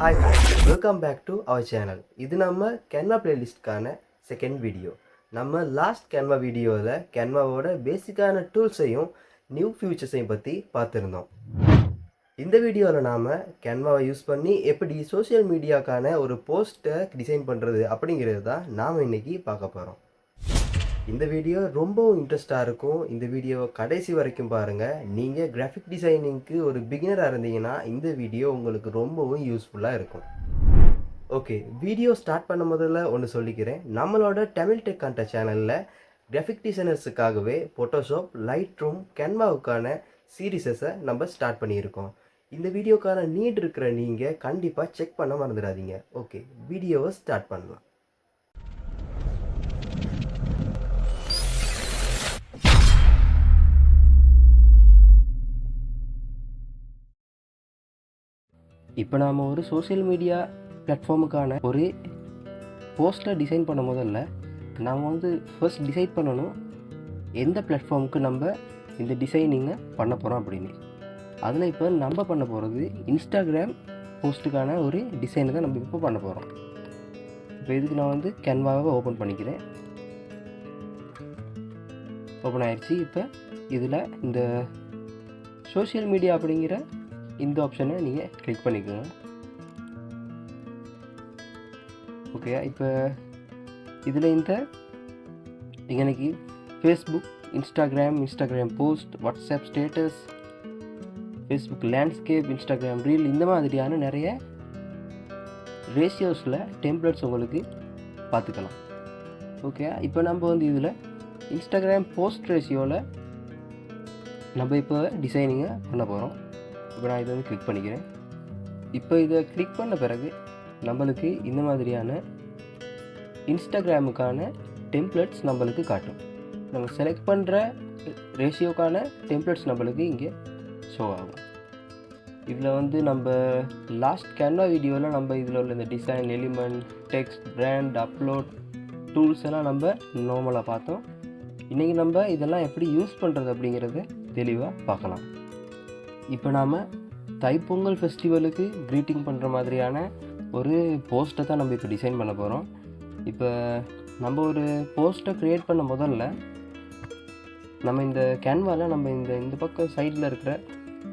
Hi welcome back to our channel இது நம்ம Canva பிளேலிஸ்ட்கான செகண்ட் வீடியோ நம்ம லாஸ்ட் கேன்வா வீடியோவில் கேன்வாவோட பேசிக்கான டூல்ஸையும் நியூ ஃபியூச்சர்ஸையும் பற்றி பார்த்துருந்தோம். இந்த வீடியோவில் நாம் கேன்வாவை யூஸ் பண்ணி எப்படி சோஷியல் மீடியாக்கான ஒரு போஸ்ட்டை டிசைன் பண்ணுறது அப்படிங்கிறது தான் நாம் இன்றைக்கி பார்க்க போகிறோம் இந்த வீடியோ ரொம்பவும் இன்ட்ரெஸ்ட்டாக இருக்கும். இந்த வீடியோவை கடைசி வரைக்கும் பாருங்கள் நீங்கள் கிராஃபிக் டிசைனிங்க்கு ஒரு பிகினராக இருந்தீங்கன்னா இந்த வீடியோ உங்களுக்கு ரொம்பவும் யூஸ்ஃபுல்லாக இருக்கும். ஓகே வீடியோ ஸ்டார்ட் பண்ண முதல்ல ஒன்று சொல்லிக்கிறேன். நம்மளோட தமிழ் டெக் கண்ட சேனலில் கிராஃபிக் டிசைனர்ஸுக்காகவே ஃபோட்டோஷாப் லைட் ரூம் கென்வாவுக்கான சீரீஸஸை நம்ம ஸ்டார்ட் பண்ணியிருக்கோம். இந்த வீடியோக்கான நீட் இருக்கிற நீங்கள் கண்டிப்பாக செக் பண்ண மறந்துடாதீங்க. ஓகே வீடியோவை ஸ்டார்ட் பண்ணலாம். இப்போ நாம் ஒரு சோஷியல் மீடியா பிளாட்ஃபார்முக்கான ஒரு போஸ்டர் டிசைன் பண்ண முதல்ல நாம் வந்து ஃபர்ஸ்ட் டிசைட் பண்ணணும் எந்த பிளாட்ஃபார்முக்கு நம்ம இந்த டிசைனிங்கை பண்ண போகிறோம் அப்படின்னு. அதில் இப்போ நம்ம பண்ண போகிறது இன்ஸ்டாகிராம் போஸ்ட்டுக்கான ஒரு டிசைனை தான் நம்ம இப்போ பண்ண போகிறோம் இப்போ இதுக்கு நான் வந்து கேன்வாவை ஓப்பன் பண்ணிக்கிறேன். ஓப்பன் ஆயிடுச்சு இப்போ இதில் இந்த சோஷியல் மீடியா அப்படிங்கிற இந்த ஆப்ஷனை நீங்கள் கிளிக் பண்ணிக்கோங்க. ஓகே இப்போ இதில் இந்த எனக்கு Facebook Instagram Instagram post WhatsApp status Facebook landscape Instagram reel இந்த மாதிரியான நிறைய ரேஷியோஸில் டெம்ப்ளேட்ஸ் உங்களுக்கு பார்த்துக்கலாம். ஓகே இப்போ நம்ம வந்து இதில் இன்ஸ்டாகிராம் போஸ்ட் ரேஷியோவில் நம்ம இப்போ டிசைனிங்கை பண்ண போகிறோம் இப்போ நான் இதை வந்து கிளிக் பண்ணிக்கிறேன். இப்போ இதை கிளிக் பண்ண பிறகு நம்மளுக்கு இந்த மாதிரியான இன்ஸ்டாகிராமுக்கான டெம்ப்ளெட்ஸ் நம்மளுக்கு காட்டும். நம்ம செலக்ட் பண்ணுற ரேஷியோக்கான டெம்ப்ளெட்ஸ் நம்மளுக்கு இங்கே ஷோ ஆகும். இதில் வந்து நம்ம லாஸ்ட் கேன்வா வீடியோவில் நம்ம இதில் உள்ள இந்த design element text brand upload tools எல்லாம் நம்ம நார்மலாக பார்த்தோம். இன்றைக்கி நம்ம இதெல்லாம் எப்படி யூஸ் பண்ணுறது அப்படிங்கிறத தெளிவாக பார்க்கலாம். இப்போ நாம் தைப்பொங்கல் ஃபெஸ்டிவலுக்கு க்ரீட்டிங் பண்ணுற மாதிரியான ஒரு போஸ்ட்டை தான் நம்ம இப்போ டிசைன் பண்ண போகிறோம் இப்போ நம்ம ஒரு போஸ்ட்டை க்ரியேட் பண்ண முதல்ல நம்ம இந்த கேன்வாவில் நம்ம இந்த இந்த பக்கம் சைடில் இருக்கிற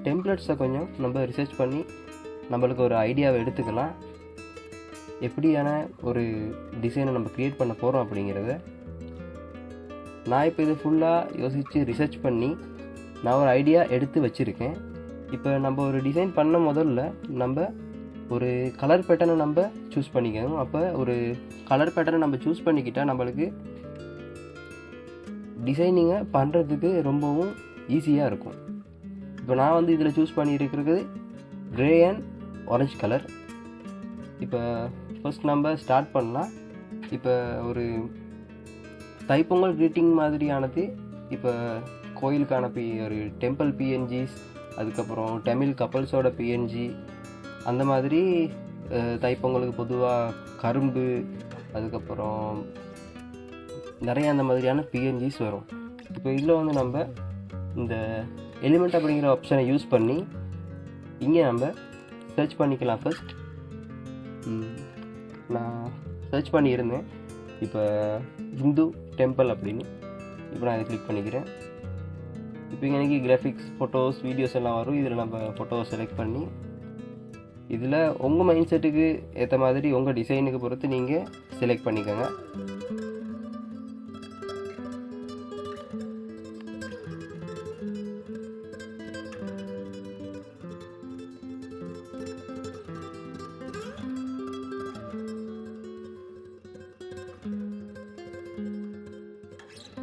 டெம்ப்ளெட்ஸை கொஞ்சம் நம்ம ரிசர்ச் பண்ணி நம்மளுக்கு ஒரு ஐடியாவை எடுத்துக்கலாம். எப்படியான ஒரு டிசைனை நம்ம க்ரியேட் பண்ண போகிறோம் அப்படிங்கிறத நான் இப்போ இதை ஃபுல்லாக யோசித்து ரிசர்ச் பண்ணி நான் ஒரு ஐடியா எடுத்து வச்சுருக்கேன். இப்போ நம்ம ஒரு டிசைன் பண்ண முதல்ல நம்ம ஒரு கலர் பேட்டர்னை நம்ம சூஸ் பண்ணிக்கணும். அப்போ ஒரு கலர் பேட்டர்னை நம்ம சூஸ் பண்ணிக்கிட்டால் நம்மளுக்கு டிசைனிங்கை பண்ணுறதுக்கு ரொம்பவும் ஈஸியாக இருக்கும். இப்போ நான் வந்து இதில் சூஸ் பண்ணியிருக்கிறது க்ரே அண்ட் ஆரஞ்ச் கலர் இப்போ ஃபர்ஸ்ட் நம்ம ஸ்டார்ட் பண்ணலாம். இப்போ ஒரு தைப்பொங்கல் க்ரீட்டிங் மாதிரியானது இப்போ கோயிலுக்கான பி ஒரு டெம்பிள் பிஎன்ஜிஸ் அதுக்கப்புறம் தமிழ் கப்பல்ஸோட பிஎன்ஜி அந்த மாதிரி தைப்பொங்கலுக்கு பொதுவாக கரும்பு அதுக்கப்புறம் நிறைய அந்த மாதிரியான பிஎன்ஜிஸ் வரும். இப்போ இதில் வந்து நம்ம இந்த எலிமெண்ட் அப்படிங்கிற ஆப்ஷனை யூஸ் பண்ணி இங்கே நம்ம சர்ச் பண்ணிக்கலாம் ஃபஸ்ட் நான் சர்ச் பண்ணியிருந்தேன். இப்போ இந்து டெம்பிள் அப்படின்னு இப்போ நான் இதை கிளிக் பண்ணிக்கிறேன். இப்போ இன்றைக்கி கிராஃபிக்ஸ் ஃபோட்டோஸ் வீடியோஸ் எல்லாம் வரும். இதில் நம்ம ஃபோட்டோவை செலக்ட் பண்ணி இதில் உங்கள் மைண்ட் செட்டுக்கு ஏற்ற மாதிரி உங்கள் டிசைனுக்கு பொறுத்து நீங்கள் செலக்ட் பண்ணிக்கோங்க.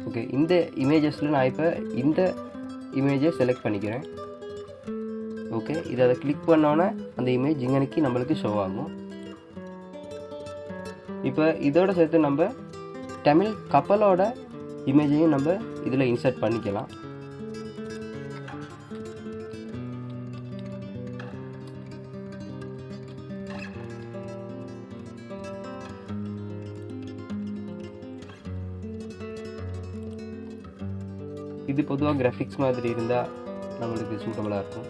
ஓகே இந்த இமேஜஸில் நான் இப்போ இந்த இமேஜை செலக்ட் பண்ணிக்கிறேன். ஓகே இதை அதை கிளிக் பண்ணோன்னே அந்த இமேஜ் இங்கனைக்கு நம்மளுக்கு ஷோ ஆகும். இப்போ இதோட சேர்த்து நம்ம தமிழ் கப்பலோட இமேஜையும் நம்ம இதில் இன்சர்ட் பண்ணிக்கலாம். பொதுவாக கிராஃபிக்ஸ் மாதிரி இருந்தால் நம்மளுக்கு சூட்டபுளாக இருக்கும்.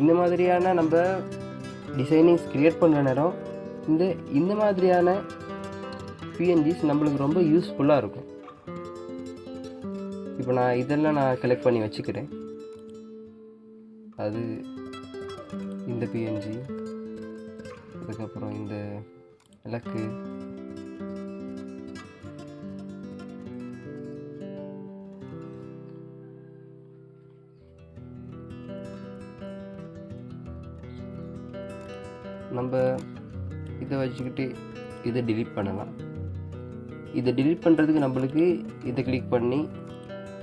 இந்த மாதிரியான நம்ம டிசைனிங்ஸ் க்ரியேட் பண்ணுற நேரம் இந்த இந்த மாதிரியான பிஎன்ஜிஸ் நம்மளுக்கு ரொம்ப யூஸ்ஃபுல்லாக இருக்கும். இப்போ நான் இதெல்லாம் நான் கலெக்ட் பண்ணி வச்சுக்கிறேன். அது இந்த பிஎன்ஜி அதுக்கப்புறம் இந்த விளக்கு. நம்ம இதை வச்சுக்கிட்டு இதை டிலீட் பண்ணலாம். இதை டிலீட் பண்ணுறதுக்கு நம்மளுக்கு இதை கிளிக் பண்ணி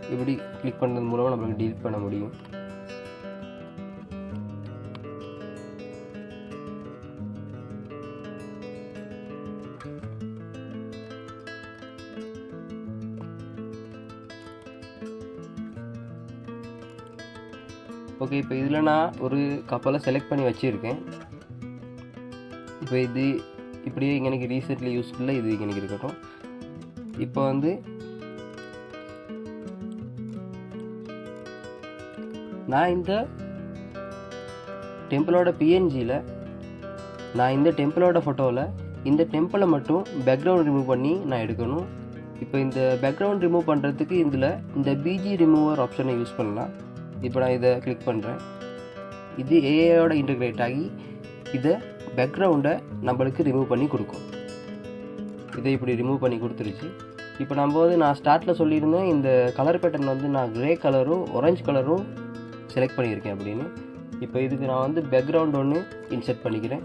இப்படி கிளிக் பண்ணுறது மூலமாக நம்மளுக்கு டிலீட் பண்ண முடியும். ஓகே இப்போ இதில் நான் ஒரு கப்பலை செலக்ட் பண்ணி வச்சுருக்கேன். இப்போ இது இப்படியே எனக்கு ரீசெண்ட்லி யூஸ்ஃபுல்லாக இது எனக்கு இருக்கட்டும். இப்போ வந்து நான் இந்த டெம்பிளோட பிஎன்ஜியில் நான் இந்த டெம்பிளோட ஃபோட்டோவில் இந்த டெம்பிளை மட்டும் பேக்ரவுண்ட் ரிமூவ் பண்ணி நான் எடுக்கணும். இப்போ இந்த பேக்ரவுண்ட் ரிமூவ் பண்ணுறதுக்கு இதில் இந்த பிஜி ரிமூவர் ஆப்ஷனை யூஸ் பண்ணலாம். இப்போ நான் இதை கிளிக் பண்ணுறேன் இது ஏஐயோட இன்டகிரேட் ஆகி இதை பேக்ரவுண்டை நம்மளுக்கு ரிமூவ் பண்ணி கொடுக்கும். இதை இப்படி ரிமூவ் பண்ணி கொடுத்துருச்சு. இப்போ நம்ம வந்து நான் ஸ்டார்ட்டில் சொல்லியிருந்தேன் இந்த கலர் பேட்டர்ன் வந்து நான் க்ரே கலரும் ஒரேஞ்ச் கலரும் செலக்ட் பண்ணியிருக்கேன் அப்படின்னு. இப்போ இதுக்கு நான் வந்து பேக்ரவுண்ட் ஒன்று இன்செர்ட் பண்ணிக்கிறேன்.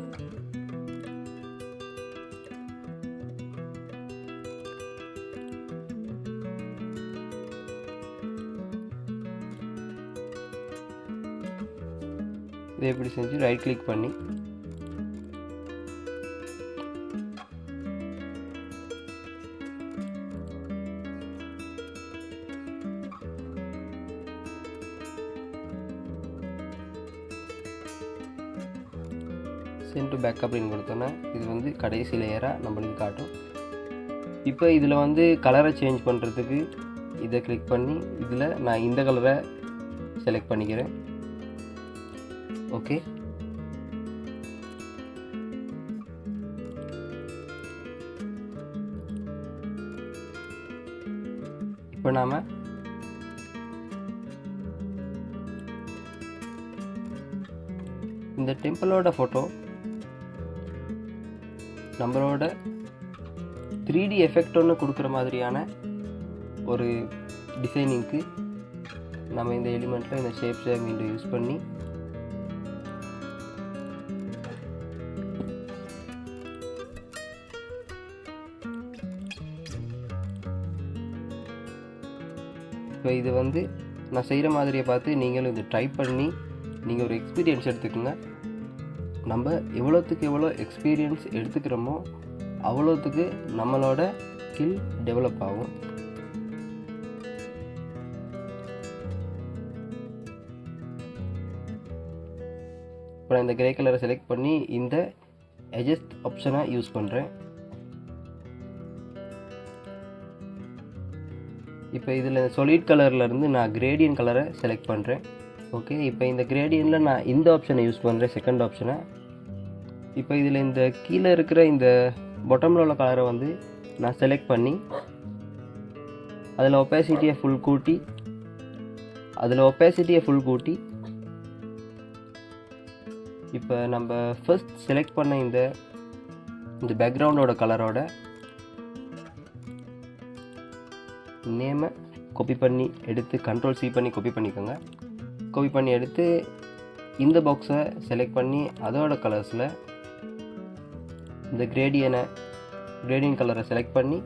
இதை எப்படி செஞ்சு ரைட் கிளிக் பண்ணி. சென்ட் டு பேக் அப்படின்னு கொடுத்தோன்னா இது வந்து கடைசி லேயராக நம்மளுக்கு காட்டும். இப்போ இதில் வந்து கலரை சேஞ்ச் பண்ணுறதுக்கு இதை கிளிக் பண்ணி இதில் நான் இந்த கலரை செலக்ட் பண்ணிக்கிறேன். ஓகே? இப்போ நாம இந்த டெம்பிளோட ஃபோட்டோ நம்மளோட த்ரீ டி எஃபெக்ட் ஒன்று கொடுக்குற மாதிரியான ஒரு டிசைனிங்க்கு நம்ம இந்த எலிமெண்ட்டில் இந்த ஷேப்ஸை மீண்டும் யூஸ் பண்ணி இப்போ இது வந்து நான் செய்கிற மாதிரியை பார்த்து நீங்களும் இதை ட்ரை பண்ணி நீங்கள் ஒரு எக்ஸ்பீரியன்ஸ் எடுத்துக்கோங்க. நம்ம எவ்வளோத்துக்கு எவ்வளோ எக்ஸ்பீரியன்ஸ் எடுத்துக்கிறோமோ அவ்வளோத்துக்கு நம்மளோட ஸ்கில் டெவலப் ஆகும். இப்போ நான் இந்த கிரே கலரை செலக்ட் பண்ணி இந்த எஜஸ்ட் ஆப்ஷனை யூஸ் பண்ணுறேன் இப்போ இதில் சொலிட் கலர்லேருந்து நான் கிரேடியன் கலரை செலக்ட் பண்ணுறேன் ஓகே இப்போ இந்த கிரேடியனில் நான் இந்த ஆப்ஷனை யூஸ் பண்ணுறேன் செகண்ட் ஆப்ஷனை இப்போ இதில் இந்த கீழே இருக்கிற இந்த பொட்டமில் உள்ள கலரை வந்து நான் செலக்ட் பண்ணி அதில் ஒப்பேசிட்டியை ஃபுல் கூட்டி அதில் ஒப்பேசிட்டியை ஃபுல் கூட்டி இப்போ நம்ம ஃபஸ்ட் செலக்ட் பண்ண இந்த இந்த பேக்ரவுண்டோட கலரோட நேமை காப்பி பண்ணி எடுத்து கண்ட்ரோல் சி பண்ணி காப்பி பண்ணிக்கோங்க. காப்பி பண்ணி எடுத்து இந்த பாக்ஸை செலக்ட் பண்ணி அதோட கலர்ஸில் இந்த கிரேடியனை கிரேடியன் கலரை செலக்ட் பண்ணி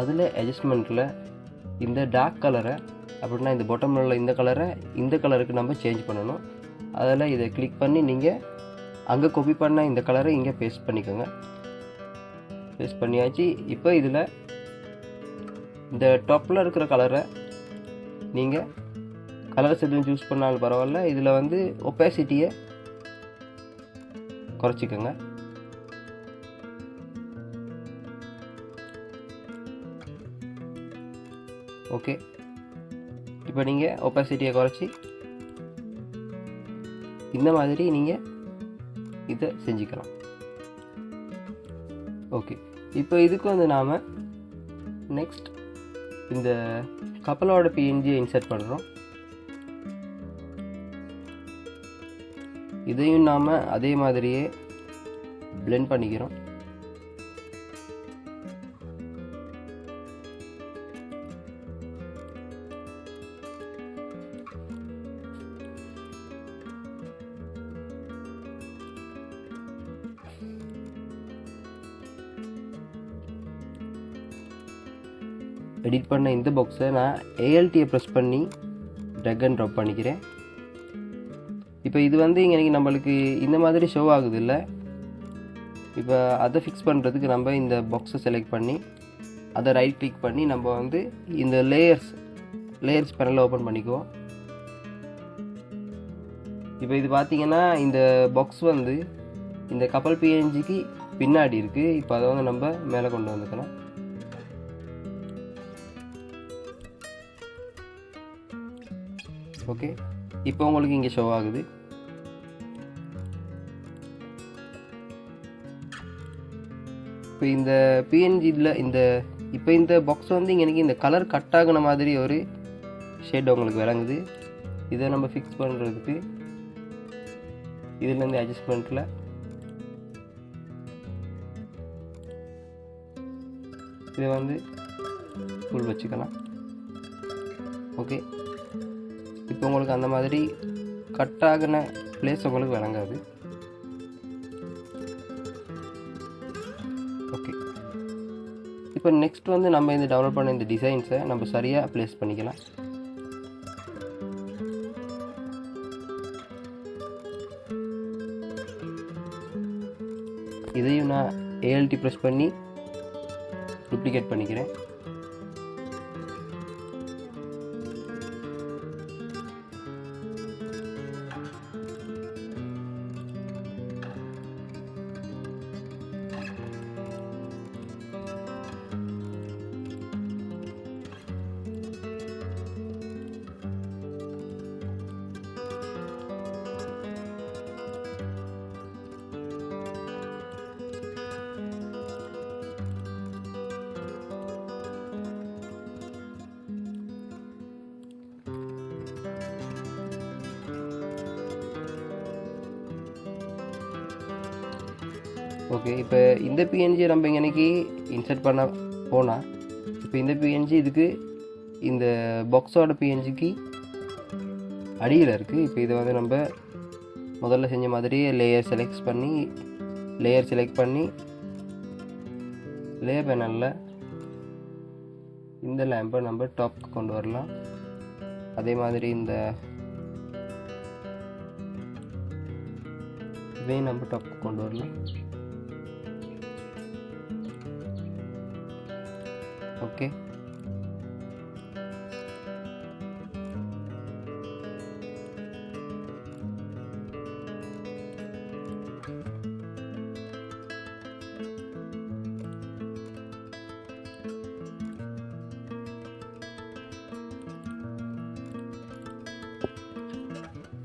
அதில் அட்ஜஸ்ட்மெண்ட்டில் இந்த டார்க் கலரை அப்படின்னா இந்த bottom உள்ள இந்த கலரை இந்த கலருக்கு நம்ம சேஞ்ச் பண்ணணும். அதில் இதை கிளிக் பண்ணி நீங்கள் அங்கே காப்பி பண்ண இந்த கலரை இங்கே பேஸ்ட் பண்ணிக்கோங்க. பேஸ்ட் பண்ணியாச்சு. இப்போ இதில் இந்த டாப்பில் இருக்கிற கலரை நீங்கள் கலர்ஸ் எதுவும் சூஸ் பண்ணாலும் பரவாயில்ல. இதில் வந்து ஒப்பேசிட்டியை குறைச்சிக்கோங்க. ஓகே இப்போ நீங்கள் ஒப்பாசிட்டியை குறைச்சி இந்த மாதிரி நீங்கள் இதை செஞ்சுக்கலாம். ஓகே இப்போ இதுக்கு வந்து நாம் நெக்ஸ்ட் இந்த கப்பலோட பிஎன்ஜியை இன்சர்ட் பண்ணுறோம். இதையும் நாம் அதே மாதிரியே பிளெண்ட் பண்ணிக்கிறோம். எடிட் பண்ண இந்த பாக்ஸை நான் ஏஎல்டியை ப்ரெஸ் பண்ணி ட்ரக் அண்ட் ட்ராப் பண்ணிக்கிறேன். இப்போ இது வந்து இங்கே நம்மளுக்கு இந்த மாதிரி ஷோ ஆகுது இல்லை இப்போ அதை ஃபிக்ஸ் பண்ணுறதுக்கு நம்ம இந்த பாக்ஸை செலக்ட் பண்ணி அதை ரைட் கிளிக் பண்ணி நம்ம வந்து இந்த லேயர்ஸ் லேயர்ஸ் பேனலை ஓப்பன் பண்ணிக்குவோம். இப்போ இது பார்த்தீங்கன்னா இந்த பாக்ஸ் வந்து இந்த கப்பல் பிஎன்ஜிக்கு பின்னாடி இருக்குது இப்போ அதை வந்து நம்ம மேலே கொண்டு வந்துக்கலாம் ஓகே இப்போ உங்களுக்கு இங்கே ஷோ ஆகுது. இப்போ இந்த பிஎன்ஜியில் இந்த இப்போ இந்த பாக்ஸ் வந்து இங்கே எனக்கு இந்த கலர் கட் ஆகின மாதிரி ஒரு ஷேட் உங்களுக்கு விளங்குது. இதை நம்ம ஃபிக்ஸ் பண்ணுறதுக்கு இதுலேருந்து அட்ஜஸ்ட்மெண்ட்டில் இதை வந்து ஃபுல் வச்சுக்கலாம். ஓகே இப்போ உங்களுக்கு அந்த மாதிரி கட் ஆகின பிளேஸ் உங்களுக்கு விளங்காது. ஓகே இப்போ நெக்ஸ்ட் வந்து நம்ம இந்த டெவலப் பண்ண இந்த டிசைன்ஸை நம்ம சரியாக ப்ளேஸ் பண்ணிக்கலாம். இதையும் நான் ஏஎல்டி ப்ரெஸ் பண்ணி டூப்ளிகேட் பண்ணிக்கிறேன். ஓகே இப்போ இந்த பிஎன்ஜி நம்ம இன்றைக்கி இன்சர்ட் பண்ண போனால் இப்போ இந்த பிஎன்ஜி இதுக்கு இந்த பாக்ஸோட பிஎன்ஜிக்கு அடியில் இருக்குது இப்போ இதை வந்து நம்ம முதல்ல செஞ்ச மாதிரியே லேயர் செலக்ட் பண்ணி லேயர் செலக்ட் பண்ணி லேயர் பேனலில் இந்த லேம்பை நம்ம டாப்க்கு கொண்டு வரலாம். அதே மாதிரி இந்த இதையும் நம்ம டாப்க்கு கொண்டு வரலாம். ஓகே.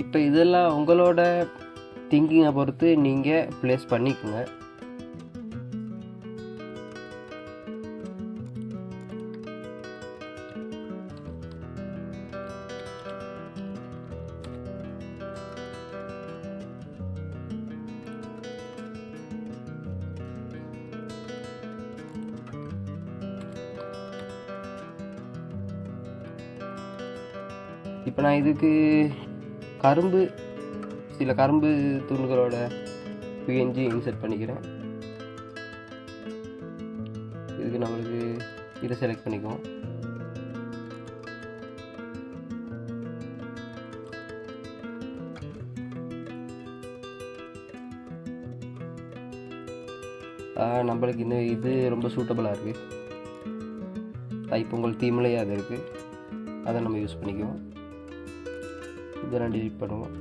இப்போ இதெல்லாம் உங்களோட திங்கிங்கை பொறுத்து நீங்கள் ப்ளேஸ் பண்ணிக்கோங்க. நான் இதுக்கு கரும்பு சில கரும்பு தூண்களோட பிஎன்ஜி இன்சர்ட் பண்ணிக்கிறேன். இதுக்கு நம்மளுக்கு இதை செலக்ட் பண்ணிக்குவோம். நம்மளுக்கு இந்த இது ரொம்ப சூட்டபுளாக இருக்குது தைப்பொங்கல் தீமலையாக அது இருக்குது அதை நம்ம யூஸ் பண்ணிக்குவோம். இதெல்லாம் பண்ணுவோம்.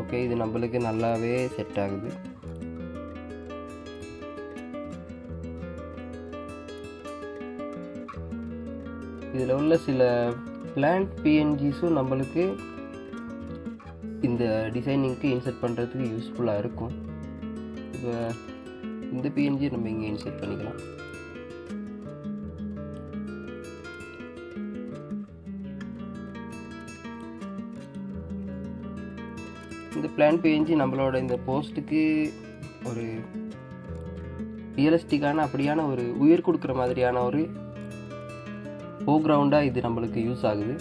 ஓகே இது நம்மளுக்கு நல்லாவே செட் ஆகுது. இதில் உள்ள சில பிளான்ட் பிஎன்ஜிஸும் நம்மளுக்கு இந்த டிசைனிங்க்கு இன்செர்ட் பண்ணுறதுக்கு யூஸ்ஃபுல்லாக இருக்கும். இந்த பிஎன்ஜி நம்ம இங்கே இன்சர்ட் பண்ணிக்கலாம். இந்த பிளான் பிஎன்ஜி நம்மளோட இந்த போஸ்ட்டுக்கு ஒரு ரியலிஸ்டிக்கான அப்படியான ஒரு உயிர் கொடுக்குற மாதிரியான ஒரு போக்ரவுண்டாக இது நம்மளுக்கு யூஸ் ஆகுது.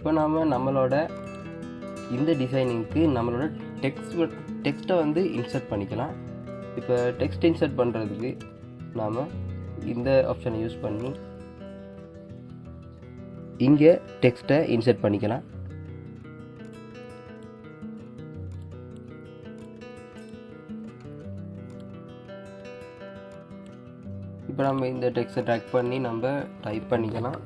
இப்போ நாம் நம்மளோட இந்த டிசைனிங்க்கு நம்மளோட டெக்ஸ்ட் டெக்ஸ்ட்டை வந்து இன்சர்ட் பண்ணிக்கலாம். இப்போ டெக்ஸ்ட் இன்சர்ட் பண்ணுறதுக்கு நாம் இந்த ஆப்ஷனை யூஸ் பண்ணி இங்கே டெக்ஸ்ட்டை இன்சர்ட் பண்ணிக்கலாம். இப்போ நம்ம இந்த டெக்ஸ்ட்டை ட்ராக் பண்ணி நம்ம டைப் பண்ணிக்கலாம்.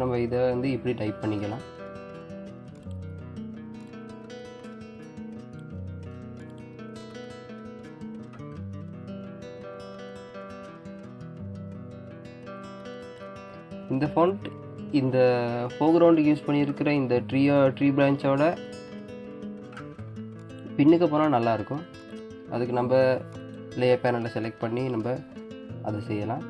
நம்ம இதை வந்து இப்படி டைப் பண்ணிக்கலாம். இந்த ஃபாண்ட் இந்த ஃபோக்ரவுண்டுக்கு யூஸ் பண்ணியிருக்கிற இந்த ட்ரீயா ட்ரீ பிரான்ச்சோட பின்னுக்கு போனால் நல்லாயிருக்கும் அதுக்கு நம்ம லேயர் பேனலை செலக்ட் பண்ணி நம்ம அதை செய்யலாம்.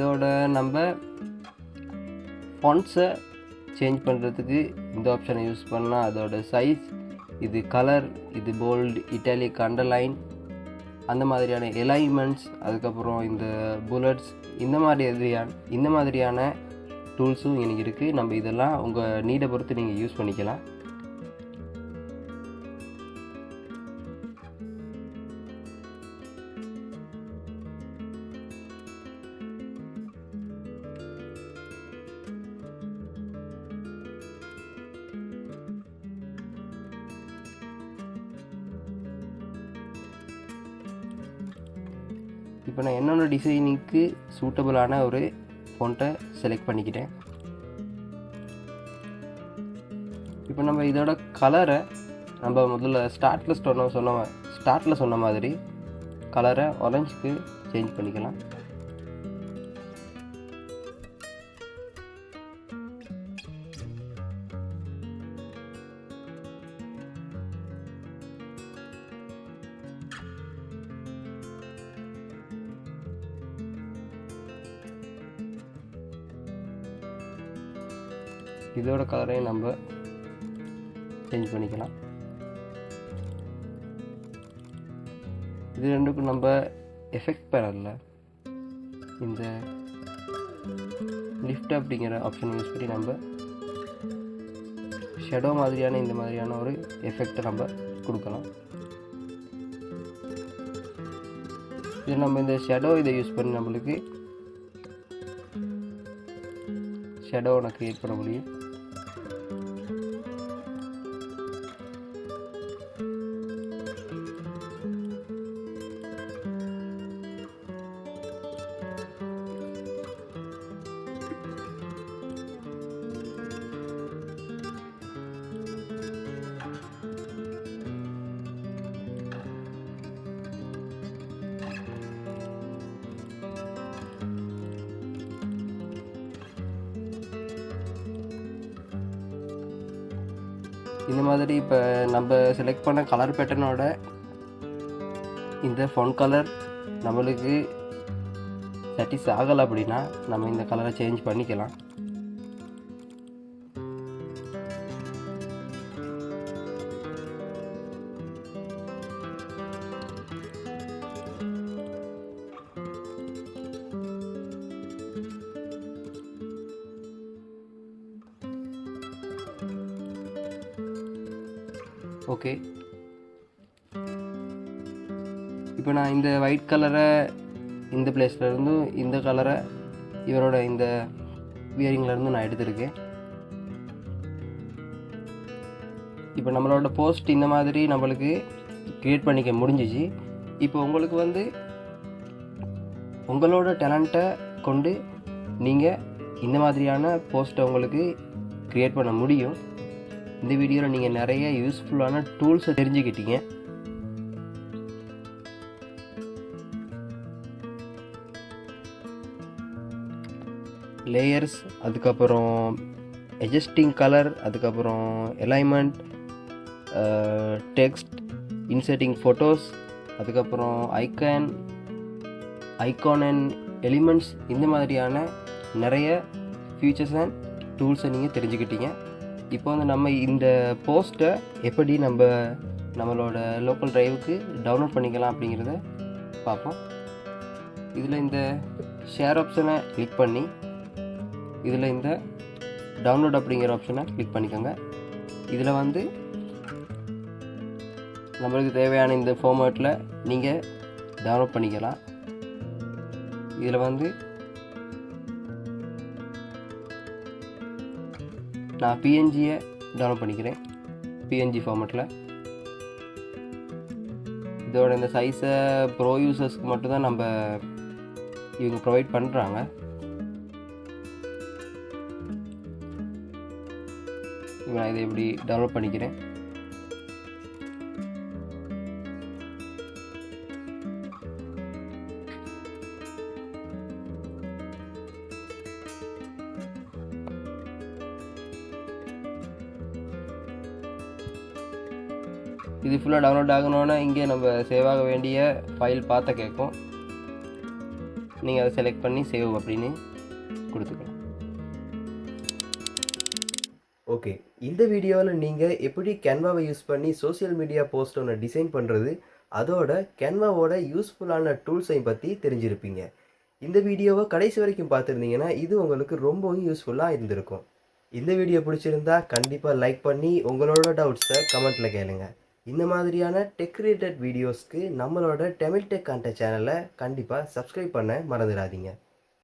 இதோட நம்ம ஃபண்ட்ஸை சேஞ்ச் பண்ணுறதுக்கு இந்த ஆப்ஷனை யூஸ் பண்ணால் அதோட சைஸ் இது கலர் இது போல்டு இட்டாலிக் அண்டர்லைன் அந்த மாதிரியான எலைன்மெண்ட்ஸ் அதுக்கப்புறம் இந்த புல்லட்ஸ் இந்த மாதிரியான இந்த மாதிரியான டூல்ஸும் எனக்கு இருக்குது நம்ம இதெல்லாம் உங்கள் நீடை பொறுத்து நீங்கள் யூஸ் பண்ணிக்கலாம். இப்போ நான் என்னோட டிசைனிங்க்கு சூட்டபுளான ஒரு ஃபோன்ட்டை செலக்ட் பண்ணிக்கிட்டேன். இப்போ நம்ம இதோட கலரை நம்ம முதல்ல ஸ்டார்ட்டில் சொன்ன சொன்ன ஸ்டார்ட்டில் சொன்ன மாதிரி கலரை ஆரஞ்சுக்கு சேஞ்ச் பண்ணிக்கலாம். இதோட கலரையும் நம்ம சேஞ்ச் பண்ணிக்கலாம். இது ரெண்டுக்கும் நம்ம எஃபெக்ட் பேனலில் இந்த லிஃப்ட் அப்படிங்கிற ஆப்ஷன் யூஸ் பண்ணி நம்ம ஷெடோ மாதிரியான இந்த மாதிரியான ஒரு எஃபெக்டை நம்ம கொடுக்கலாம். இது நம்ம இந்த ஷெடோ இதை யூஸ் பண்ணி நம்மளுக்கு ஷெடோவை க்ரியேட் பண்ண முடியும். இந்த மாதிரி இப்போ நம்ம செலக்ட் பண்ண கலர் பேட்டர்னோட இந்த ஃபோன் கலர் நம்மளுக்கு சாட்டிஸ் ஆகலை அப்படின்னா நம்ம இந்த கலரை சேஞ்ச் பண்ணிக்கலாம். ஓகே இப்போ நான் இந்த ஒயிட் கலரை இந்த பிளேஸ்லேருந்தும் இந்த கலரை இவரோட இந்த வியரிங்லேருந்து நான் எடுத்திருக்கேன். இப்போ நம்மளோட போஸ்ட் இந்த மாதிரி நம்மளுக்கு க்ரியேட் பண்ணிக்க முடிஞ்சிச்சு. இப்போ உங்களுக்கு வந்து உங்களோட டேலண்ட்டை கொண்டு நீங்கள் இந்த மாதிரியான போஸ்ட்டை உங்களுக்கு க்ரியேட் பண்ண முடியும். இந்த வீடியோவில் நீங்கள் நிறைய யூஸ்ஃபுல்லான டூல்ஸை தெரிஞ்சுக்கிட்டீங்க. லேயர்ஸ் அதுக்கப்புறம் அட்ஜஸ்டிங் கலர் அதுக்கப்புறம் அலைன்மெண்ட் டெக்ஸ்ட் இன்சர்ட்டிங் ஃபோட்டோஸ் அதுக்கப்புறம் ஐக்கான் ஐகான் அண்ட் எலிமெண்ட்ஸ் இந்த மாதிரியான நிறைய ஃபியூச்சர்ஸ் அண்ட் டூல்ஸை நீங்கள் தெரிஞ்சுக்கிட்டீங்க. இப்போ வந்து நம்ம இந்த போஸ்ட்டை எப்படி நம்ம நம்மளோட லோக்கல் டிரைவுக்கு டவுன்லோட் பண்ணிக்கலாம் அப்படிங்கிறத பார்ப்போம். இதில் இந்த ஷேர் ஆப்ஷனை கிளிக் பண்ணி இதில் இந்த டவுன்லோட் அப்படிங்கிற ஆப்ஷனை கிளிக் பண்ணிக்கோங்க. இதில் வந்து நம்மளுக்கு தேவையான இந்த ஃபார்மேட்டில் நீங்கள் டவுன்லோட் பண்ணிக்கலாம். இதில் வந்து நான் பிஎன்ஜியை டவுன்லோட் பண்ணிக்கிறேன். பிஎன்ஜி ஃபார்மெட்டில் இதோட இந்த சைஸை ப்ரோ யூசர்ஸ்க்கு மட்டும்தான் நம்ம இவங்க ப்ரொவைட் பண்ணுறாங்க நான் இதை எப்படி டவுன்லோட் பண்ணிக்கிறேன். இது ஃபுல்லாக டவுன்லோட் ஆகணுன்னா இங்கே நம்ம சேவ் ஆக வேண்டிய ஃபைல் பார்த்த கேட்கும். நீங்கள் அதை செலக்ட் பண்ணி சேவ் அப்படின்னு கொடுத்துக்கலாம். ஓகே இந்த வீடியோவில் நீங்கள் எப்படி கேன்வாவை யூஸ் பண்ணி சோஷியல் மீடியா போஸ்ட் ஒன்று டிசைன் பண்ணுறது அதோட கேன்வாவோட யூஸ்ஃபுல்லான டூல்ஸையும் பற்றி தெரிஞ்சிருப்பீங்க. இந்த வீடியோவை கடைசி வரைக்கும் பார்த்துருந்தீங்கன்னா இது உங்களுக்கு ரொம்பவும் யூஸ்ஃபுல்லாக இருந்திருக்கும். இந்த வீடியோ பிடிச்சிருந்தா கண்டிப்பாக லைக் பண்ணி உங்களோட டவுட்ஸை கமெண்ட்டில் கேளுங்கள் இந்த மாதிரியான டெக் ரிலேட்டட் வீடியோஸ்க்கு நம்மளோட டெமில் டெக் கான்டெக்ட் சேனலை கண்டிப்பாக சப்ஸ்கிரைப் பண்ண மறந்துடாதீங்க.